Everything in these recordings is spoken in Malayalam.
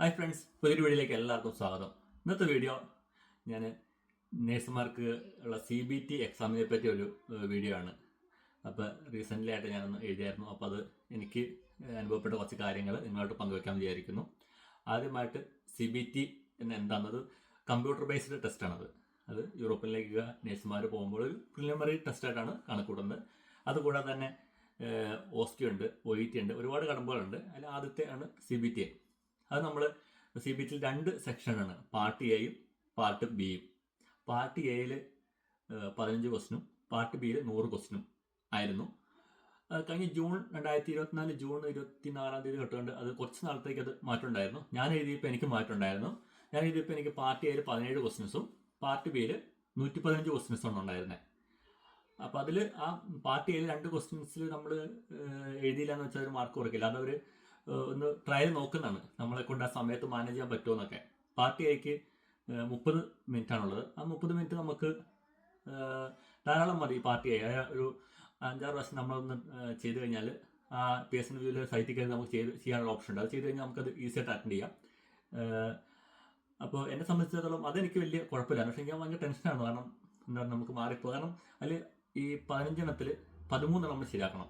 ഹായ് ഫ്രണ്ട്സ് പുതിയൊരു വീഡിയോയിലേക്ക് എല്ലാവർക്കും സ്വാഗതം. ഇന്നത്തെ വീഡിയോ ഞാൻ നേഴ്സുമാർക്ക് ഉള്ള സി ബി ടി എക്സാമിനെ പറ്റിയ ഒരു വീഡിയോ ആണ്. അപ്പോൾ റീസെന്റ്ലി ആയിട്ട് ഞാനൊന്ന് എഴുതിയായിരുന്നു. അപ്പോൾ അത് എനിക്ക് അനുഭവപ്പെട്ട കുറച്ച് കാര്യങ്ങൾ നിങ്ങളോട് പങ്കുവെക്കാൻ വിചാരിക്കുന്നു. ആദ്യമായിട്ട് സി ബി ടി എന്ന് എന്താണെന്നത് കമ്പ്യൂട്ടർ ബേസ്ഡ് ടെസ്റ്റാണത് അത് യൂറോപ്പിലേക്ക് നേഴ്സുമാർ പോകുമ്പോൾ ഒരു പ്രിലിമിനറി ടെസ്റ്റായിട്ടാണ് കണക്കൂട്ടുന്നത്. അതുകൂടാതെ തന്നെ ഓസ്റ്റി ഉണ്ട് ഒ ഇ ടി ഉണ്ട് ഒരുപാട് കടമ്പകളുണ്ട്. അതിൽ ആദ്യത്തെ ആണ് സി ബി ടി അത് നമ്മൾ സി ബി ടിയിൽ രണ്ട് സെക്ഷനാണ് പാർട്ട് എയും പാർട്ട് ബിയും പാർട്ട് എയിൽ പതിനഞ്ച് ക്വസ്റ്റിനും പാർട്ട് ബിയിൽ നൂറ് ക്വസ്റ്റിനും ആയിരുന്നു. കഴിഞ്ഞ ജൂൺ രണ്ടായിരത്തി ഇരുപത്തിനാല് ജൂൺ ഇരുപത്തിനാലാം തീയതി തൊട്ടുകൊണ്ട് അത് കുറച്ച് നാളത്തേക്ക് അത് മാറ്റം ഉണ്ടായിരുന്നു ഞാൻ എഴുതിയപ്പോൾ എനിക്ക് മാറ്റം ഉണ്ടായിരുന്നു ഞാൻ എഴുതിയപ്പോൾ എനിക്ക് പാർട്ട് എയിൽ പതിനേഴ് ക്വസ്റ്റിൻസും പാർട്ട് ബിയിൽ നൂറ്റി പതിനഞ്ച് ക്വസ്റ്റിൻസും ഉണ്ടായിരുന്നത് അപ്പോൾ അതിൽ ആ പാർട്ട് എയിൽ രണ്ട് ക്വസ്റ്റ്യൻസിൽ നമ്മൾ എഴുതിയില്ല എന്ന് വെച്ചാൽ ഒരു മാർക്ക് കുറയ്ക്കില്ല. അതവർ ഒന്ന് ട്രയൽ നോക്കുന്നതാണ്. നമ്മളെ കൊണ്ട് ആ സമയത്ത് മാനേജ് ചെയ്യാൻ പറ്റുമെന്നൊക്കെ പാർട്ടി ആയിക്ക് മുപ്പത് മിനിറ്റ് ആണുള്ളത് ആ മുപ്പത് മിനിറ്റ് നമുക്ക് ധാരാളം മതി പാർട്ടി ആയി ഒരു അഞ്ചാറ് പ്രാവശ്യം നമ്മളൊന്ന് ചെയ്ത് കഴിഞ്ഞാൽ ആ പി എസ് എൻ വ്യൂവിൽ സൈറ്റിൽ കയറി നമുക്ക് ചെയ്ത് ചെയ്യാനുള്ള ഓപ്ഷൻ ഉണ്ട്. അത് ചെയ്ത് കഴിഞ്ഞാൽ നമുക്കത് ഈസി ആയിട്ട് അറ്റൻഡ് ചെയ്യാം. അപ്പോൾ എന്നെ സംബന്ധിച്ചിടത്തോളം അതെനിക്ക് വലിയ കുഴപ്പമില്ല. പക്ഷേ ഞാൻ ഭയങ്കര ടെൻഷനാണ് കാരണം എന്താ പറയുക നമുക്ക് മാറിപ്പോ കാരണം അതിൽ ഈ പതിനഞ്ചെണ്ണത്തിൽ പതിമൂന്നെണ്ണം നമ്മൾ ശരിയാക്കണം.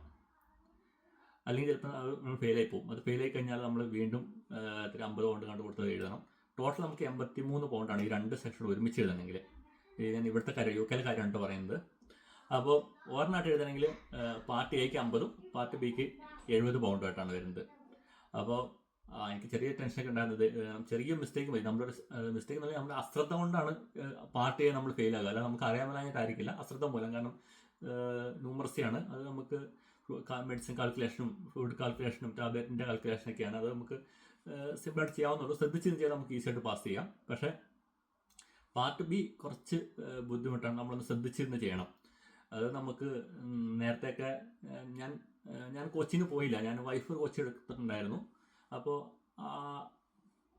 അല്ലെങ്കിൽ ചിലപ്പോൾ നമ്മൾ ഫെയിലായി പോകും അത് ഫെയിലായി കഴിഞ്ഞാൽ നമ്മൾ വീണ്ടും എത്ര അമ്പത് പൗണ്ട് കണ്ട് കൊടുത്തത് എഴുതണം. ടോട്ടൽ നമുക്ക് എൺപത്തി മൂന്ന് പൗണ്ടാണ് ഈ രണ്ട് സെക്ഷൻ ഒരുമിച്ച് എഴുതണമെങ്കിൽ. ഞാൻ ഇവിടുത്തെ കാര്യം യു കെയിലെ കാര്യമാണ് കേട്ടോ പറയുന്നത്. അപ്പോൾ ഓർണായിട്ട് എഴുതണമെങ്കിൽ പാർട്ടി എക്ക് അമ്പതും പാർട്ടി ബിക്ക് എഴുപത് പൗണ്ടുമായിട്ടാണ് വരുന്നത്. അപ്പോൾ എനിക്ക് ചെറിയ ടെൻഷനൊക്കെ ഉണ്ടായിരുന്നത്. ചെറിയ മിസ്റ്റേക്ക് മതി. നമ്മളൊരു മിസ്റ്റേക്ക് എന്ന് പറഞ്ഞാൽ നമ്മുടെ അശ്രദ്ധ കൊണ്ടാണ് പാർട്ടി എ നമ്മൾ ഫെയിൽ ആകുക. അല്ല നമുക്ക് അറിയാമല്ലാഞ്ഞിട്ടായിരിക്കില്ല അശ്രദ്ധ മൂലം. കാരണം ന്യൂമറസിയാണ് അത് നമുക്ക് മെഡിസിൻ കാൽക്കുലേഷനും ഫുഡ് കാൽക്കുലേഷനും ടാബ്ലറ്റിന്റെ കാൽക്കുലേഷനൊക്കെയാണ് അത് നമുക്ക് സിമ്പിളായിട്ട് ചെയ്യാവുന്നുള്ളൂ ശ്രദ്ധിച്ച് ചെയ്താൽ നമുക്ക് ഈസി ആയിട്ട് പാസ് ചെയ്യാം. പക്ഷേ പാർട്ട് ബി കുറച്ച് ബുദ്ധിമുട്ടാണ്. നമ്മളൊന്ന് ശ്രദ്ധിച്ചിരുന്ന് ചെയ്യണം. അത് നമുക്ക് നേരത്തെയൊക്കെ ഞാൻ ഞാൻ കോച്ചിന് പോയില്ല. ഞാൻ വൈഫ് കോച്ച് എടുത്തിട്ടുണ്ടായിരുന്നു. അപ്പോൾ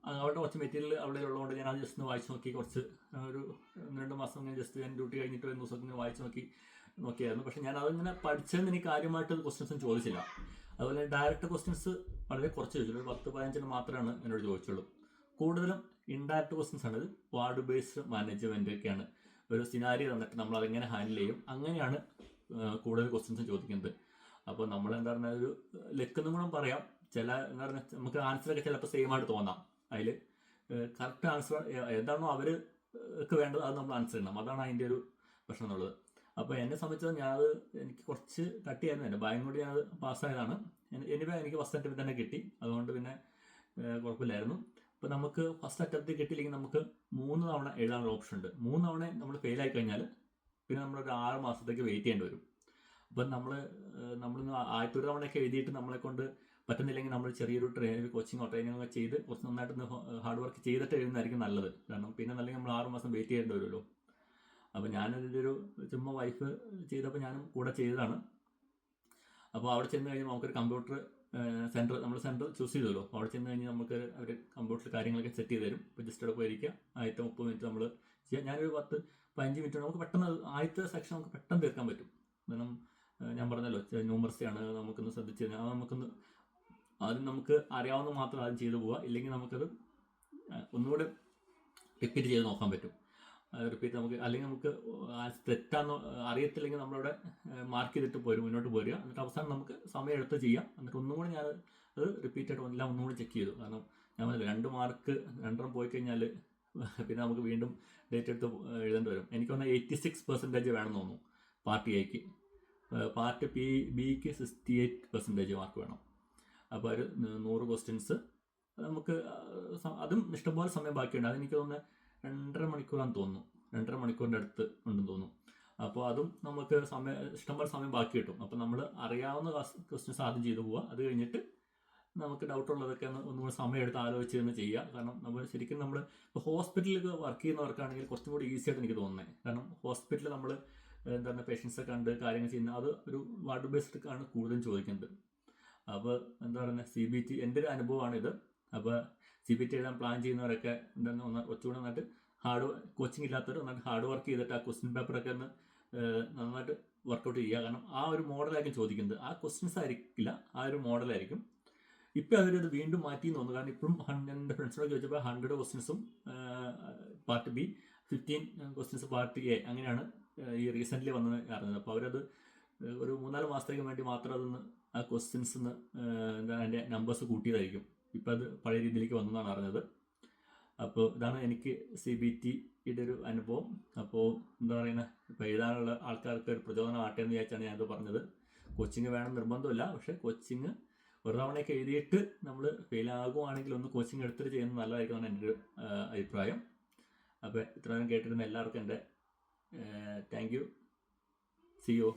അവരുടെ കുറച്ച് മെറ്റീരിയൽ അവിടെ ഉള്ളതുകൊണ്ട് ഞാൻ ജസ്റ്റ് ഒന്ന് വായിച്ച് നോക്കി. കുറച്ച് ഒരു രണ്ട് മാസം ഞാൻ ജസ്റ്റ് ഞാൻ ഡ്യൂട്ടി കഴിഞ്ഞിട്ട് ഒരു ദിവസം ഇങ്ങനെ വായിച്ച് നോക്കി. നോക്കിയായിരുന്നു. പക്ഷെ ഞാൻ അതിങ്ങനെ പഠിച്ചതെന്ന് എനിക്ക് കാര്യമായിട്ട് ക്വസ്റ്റ്യൻസും ചോദിച്ചില്ല. അതുപോലെ ഡയറക്റ്റ് ക്വസ്റ്റ്യൻസ് വളരെ കുറച്ച് ചോദിച്ചുള്ളൂ ഒരു പത്ത് പതിനഞ്ചിന് മാത്രമാണ് എന്നോട് ചോദിച്ചുള്ളൂ. കൂടുതലും ഇൻഡയറക്റ്റ് ക്വസ്റ്റ്യൻസ് ആണ്. ഇത് വാർഡ് ബേസ്ഡ് മാനേജ്മെന്റ് ഒക്കെയാണ്. ഒരു സിനാരി തന്നിട്ട് നമ്മൾ അതെങ്ങനെ ഹാൻഡിൽ ചെയ്യും? അങ്ങനെയാണ് കൂടുതൽ ക്വസ്റ്റ്യൻസ് ചോദിക്കുന്നത്. അപ്പോൾ നമ്മൾ എന്താ പറഞ്ഞാൽ ഒരു ലെക്കെന്നും കൂടെ പറയാം. ചില എന്താ പറഞ്ഞാൽ നമുക്ക് ആൻസറൊക്കെ ചിലപ്പോൾ സെയിം ആയിട്ട് തോന്നാം. അതിൽ കറക്റ്റ് ആൻസർ എന്താണോ അവർക്ക് വേണ്ടത് അത് നമ്മൾ ആൻസർ ചെയ്യണം അതാണ് അതിന്റെ ഒരു പ്രശ്നം എന്നുള്ളത്. അപ്പോൾ എന്നെ സംബന്ധിച്ചത് ഞാൻ അത് എനിക്ക് കുറച്ച് കട്ടിയായിരുന്നു എന്റെ ഭയം കൂടി ഞാൻ പാസ്സായതാണ് എനിവേ എനിക്ക് ഫസ്റ്റ് അറ്റംപ്റ്റ് തന്നെ കിട്ടി. അതുകൊണ്ട് പിന്നെ കുഴപ്പമില്ലായിരുന്നു. അപ്പോൾ നമുക്ക് ഫസ്റ്റ് അറ്റംപ്റ്റ് കിട്ടിയില്ലെങ്കിൽ നമുക്ക് മൂന്ന് തവണ എഴുതാനുള്ള ഓപ്ഷൻ ഉണ്ട്. മൂന്ന് തവണ നമ്മൾ ഫെയിൽ ആയി കഴിഞ്ഞാൽ പിന്നെ നമ്മൾ ഒരു ആറ് മാസത്തേക്ക് വെയിറ്റ് ചെയ്യേണ്ടി വരും. അപ്പം നമ്മൾ നമ്മൾ ആദ്യത്തെ ഒരു തവണയൊക്കെ എഴുതിയിട്ട് നമ്മളെ കൊണ്ട് പറ്റുന്നില്ലെങ്കിൽ നമ്മൾ ചെറിയൊരു ട്രെയിനിങ് കോച്ചിങ്ങോ ട്രെയിനിങ്ങോ ചെയ്ത് കുറച്ച് നന്നായിട്ട് ഹാർഡ് വർക്ക് ചെയ്തിട്ട് എഴുതുന്നതായിരിക്കും നല്ലത്. കാരണം പിന്നെ അല്ലെങ്കിൽ നമ്മൾ ആറ് മാസം വെയിറ്റ് ചെയ്യേണ്ടി വരുമല്ലോ. അപ്പോൾ ഞാനതിന്റെ ഒരു ചുമ്മാ വൈഫ് ചെയ്തപ്പോൾ ഞാനും കൂടെ ചെയ്തതാണ്. അപ്പോൾ അവിടെ ചെന്ന് കഴിഞ്ഞാൽ നമുക്കൊരു കമ്പ്യൂട്ടർ സെന്റർ നമ്മൾ സെന്റർ ചൂസ് ചെയ്തല്ലോ. അപ്പോൾ അവിടെ ചെന്ന് കഴിഞ്ഞാൽ നമുക്ക് അവർ കമ്പ്യൂട്ടറിൽ കാര്യങ്ങളൊക്കെ സെറ്റ് ചെയ്ത് തരും. ഇപ്പോൾ ജസ്റ്റ് അവിടെ പോയിരിക്കുക. ആദ്യത്തെ മുപ്പത് മിനിറ്റ് നമ്മൾ ചെയ്യാം. ഞാനൊരു പത്ത് പതിനഞ്ച് മിനിറ്റ് നമുക്ക് പെട്ടെന്ന് ആദ്യത്തെ സെക്ഷൻ നമുക്ക് പെട്ടെന്ന് തീർക്കാൻ പറ്റും. കാരണം ഞാൻ പറഞ്ഞല്ലോ ന്യൂമർസിയാണ് നമുക്കൊന്ന് ശ്രദ്ധിച്ച് കഴിഞ്ഞാൽ നമുക്കൊന്ന് ആദ്യം നമുക്ക് അറിയാവുന്ന മാത്രം ആദ്യം ചെയ്തു പോവുക. ഇല്ലെങ്കിൽ നമുക്കത് ഒന്നുകൂടെ റിപ്പീറ്റ് ചെയ്ത് നോക്കാൻ പറ്റും. റിപ്പീറ്റ് നമുക്ക് അല്ലെങ്കിൽ നമുക്ക് തെറ്റാന്ന് അറിയത്തില്ലെങ്കിൽ നമ്മളവിടെ മാർക്ക് ചെയ്തിട്ട് പോരും മുന്നോട്ട് പോരുക. എന്നിട്ട് അവസാനം നമുക്ക് സമയം എടുത്ത് ചെയ്യാം. എന്നിട്ട് ഒന്നും കൂടി ഞാൻ അത് റിപ്പീറ്റ് ആയിട്ട് എല്ലാം ഒന്നും കൂടി ചെക്ക് ചെയ്തു. കാരണം ഞാൻ രണ്ട് മാർക്ക് രണ്ടെണ്ണം പോയി കഴിഞ്ഞാൽ പിന്നെ നമുക്ക് വീണ്ടും ഡേറ്റ് എടുത്ത് എഴുതേണ്ടി വരും. എനിക്ക് തോന്നുന്നത് എയ്റ്റി സിക്സ് പെർസെന്റേജ് വേണമെന്ന് തോന്നുന്നു പാർട്ടി എക്ക് പാർട്ട് പി ബിക്ക് സിക്സ്റ്റി എയ്റ്റ് പെർസെന്റേജ് മാർക്ക് വേണം. അപ്പോൾ ഒരു നൂറ് ക്വസ്റ്റ്യൻസ് നമുക്ക് അതും ഇഷ്ടംപോലെ സമയം ബാക്കിയുണ്ട്. അതെനിക്ക് തോന്നുന്നത് രണ്ടര മണിക്കൂറാന്ന് തോന്നുന്നു. രണ്ടര മണിക്കൂറിന്റെ അടുത്ത് ഉണ്ടെന്ന് തോന്നുന്നു. അപ്പോൾ അതും നമുക്ക് സമയം ഇഷ്ടംപോലെ സമയം ബാക്കി കിട്ടും. അപ്പോൾ നമ്മൾ അറിയാവുന്ന ക്വസ്റ്റ്യൻസ് ആദ്യം ചെയ്തു പോവുക. അത് കഴിഞ്ഞിട്ട് നമുക്ക് ഡൗട്ട് ഉള്ളതൊക്കെ ഒന്ന് ഒന്നുകൂടി സമയം എടുത്ത് ആലോചിച്ച് തന്നെ ചെയ്യുക. കാരണം നമ്മൾ ശരിക്കും നമ്മൾ ഇപ്പോൾ ഹോസ്പിറ്റലിൽ വർക്ക് ചെയ്യുന്നവർക്കാണെങ്കിൽ കുറച്ചും കൂടി ഈസി ആയിട്ട് എനിക്ക് തോന്നുന്നത് കാരണം ഹോസ്പിറ്റലിൽ നമ്മൾ എന്താ പറയുക പേഷ്യൻസെ കണ്ട് കാര്യങ്ങൾ ചെയ്യുന്ന അത് ഒരു വാർഡ് ബേസ്ഡ് ആണ് കൂടുതലും ചോദിക്കുന്നത്. അപ്പോൾ എന്താ പറയുക സി ബി ടി എന്റെ ഒരു അനുഭവമാണിത്. അപ്പോൾ സി ബി ടി എഴുതാൻ പ്ലാൻ ചെയ്യുന്നവരൊക്കെ എന്താണ് ഒന്ന് കുറച്ചുകൂടെ നന്നായിട്ട് ഹാർഡ് കോച്ചിങ് ഇല്ലാത്തവർ നന്നായിട്ട് ഹാർഡ് വർക്ക് ചെയ്തിട്ട് ആ ക്വസ്റ്റ്യൻ പേപ്പറൊക്കെ ഒന്ന് നന്നായിട്ട് വർക്കൗട്ട് ചെയ്യുക. കാരണം ആ ഒരു മോഡലായിരിക്കും ചോദിക്കുന്നത്. ആ ക്വസ്റ്റ്യൻസ് ആയിരിക്കില്ല. ആ ഒരു മോഡലായിരിക്കും ഇപ്പം അവരത് വീണ്ടും മാറ്റി എന്ന് തോന്നുന്നു. കാരണം ഇപ്പോഴും എന്റെ ഫ്രണ്ട്സിനോട് ചോദിച്ചപ്പോൾ ഹൺഡ്രഡ് ക്വസ്റ്റ്യൻസും part B fifteen questions part A അങ്ങനെയാണ് ഈ റീസെന്റ്ലി വന്നത് അറിഞ്ഞത്. അപ്പോൾ അവരത് ഒരു മൂന്നാൽ മാസത്തേക്ക് വേണ്ടി മാത്രം അതൊന്ന് ആ ക്വസ്റ്റ്യൻസ് എന്താണ് അതിന്റെ നമ്പേഴ്സ് കൂട്ടിയതായിരിക്കും. ഇപ്പം അത് പഴയ രീതിയിലേക്ക് വന്നതാണ് അറിഞ്ഞത്. അപ്പോൾ ഇതാണ് എനിക്ക് സി ബി ടിയുടെ ഒരു അനുഭവം. അപ്പോൾ എന്താ പറയുന്നത് ഇപ്പോൾ എഴുതാനുള്ള ആൾക്കാർക്ക് ഒരു പ്രചോദനമാട്ടെ എന്ന് വിചാരിച്ചാണ് ഞാനത് പറഞ്ഞത്. കോച്ചിങ് വേണം നിർബന്ധമില്ല. പക്ഷേ കോച്ചിങ് ഒരു തവണയൊക്കെ എഴുതിയിട്ട് നമ്മൾ ഫെയിലാകുവാണെങ്കിൽ ഒന്ന് കോച്ചിങ് എടുത്തിട്ട് ചെയ്യുന്നത് നല്ലതായിരിക്കും എന്റെ ഒരു അഭിപ്രായം. അപ്പോൾ ഇത്രയും കേട്ടിരുന്ന എല്ലാവർക്കും എന്റെ താങ്ക് യു. C U